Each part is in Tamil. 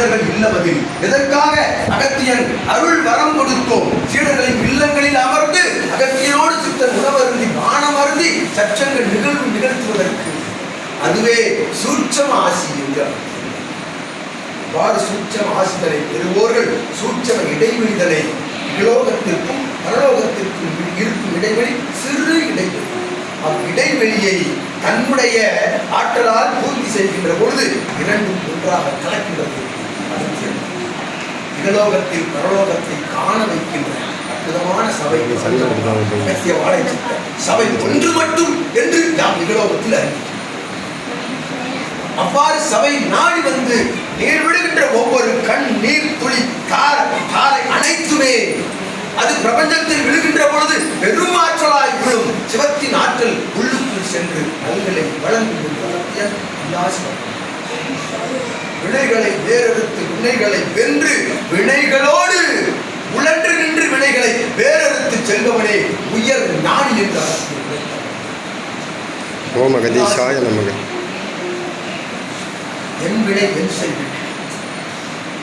மானிடர்கள் இல்லமதில் எதற்காக? அகத்தியன் அருள் வரம் கொடுத்தோம். சீடர்களின் இல்லங்களில் அமர்ந்து அகத்தியனோடு சித்தன் உணவருந்தி பானம் அருந்தி சச்சங்கள் நிகழ்வு நிகழ்த்துவதற்கு. அதுவே சூட்சம ஆசி என்கிறார் அவ்வாறு சூட்சம ஆசிதலை பெறுவோர்கள் சூட்சம இடைவெளிதலை இலோகத்திற்கும் பரலோகத்திற்கும் இருக்கும் இடைவெளி சிறு இடைவெளி. அவ்விடைவெளியை தன்னுடைய ஆற்றலால் பூர்த்தி செய்கின்ற பொழுது இரண்டும் ஒன்றாக கலக்க இகலோகத்தில் பரலோகத்தை காண வைக்கின்ற அற்புதமான சபை. அகத்திய வாழை சபை ஒன்று மட்டும் என்று நாம் இகலோகத்தில் அவ்வாறு சபை நாடி வந்து நீர் விடுகின்ற ஒவ்வொரு கண் நீர் துளி தார தாரை அனைத்துமே அது பிரபஞ்சத்தில் விழுகின்ற பொழுது பெரும் ஆற்றலாய் விழும். சிவத்தின் ஆற்றல் உள்ளுக்குள் சென்று நல்களை வழங்குகின்ற வினைகளை வேறெடுத்து வினைகளை வென்று வினைகளோடு உழன்று நின்று வினைகளை வேறெடுத்து செல்பவனே உயர் ஞானி என்றார் ஓம் அகதீஷாய நமக. என் வினை என் செய்வேன்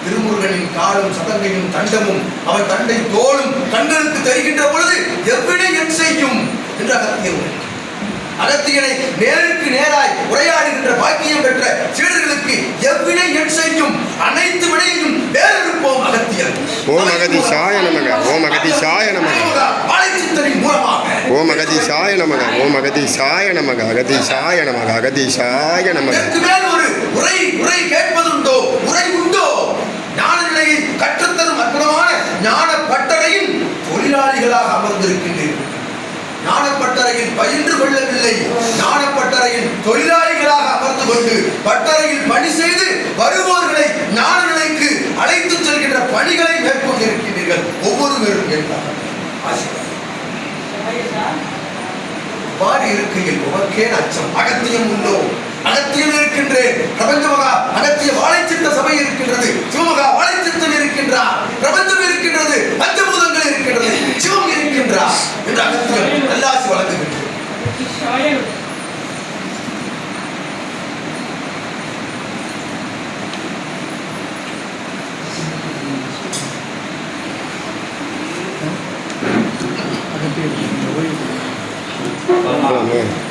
திருமுருகனின் காலும் சதங்கையும் தண்டமும் அவன் தண்டை தோளும் கண்களுக்கு தருகின்ற பொழுது எவ்வினை என் செய்யும் என்று உரைத்தார். அகத்தியனை நேருக்கு நேராய் உரையாடுகின்ற பாக்கியம் பெற்ற சீடர்களுக்கு எவ்வினை என் செய்யும் அகதீஷாய நமக ஓம் அகதீஷாய நமக. வாழைச்சித்தரின் மூலமாக ஓம் அகதீஷாய நமக ஓம் அகதீஷாய நமக அகதிஷாய நமக. அகதிஷாய நமக உரை உரை கேட்பதுண்டோ? உரை உண்டோ? ஞான நிலையை கற்றுத்தரும் அற்புதமான ஞான தொழிலாளிகளாக அமர்ந்திருக்கின்றீர்கள் பயின்று கொள்ளவில்லை. பட்டறையில் தொழிலாளிகளாக அமர்ந்து கொண்டு பட்டறையில் பணி செய்து வருவோம் இருக்கையில் உமக்கே அச்சம் அகத்தியம் உண்டோ? அகத்தியம் இருக்கின்றேன். பிரபஞ்சமகா அகத்திய வாழைச்சித்த சபை இருக்கின்ற ね。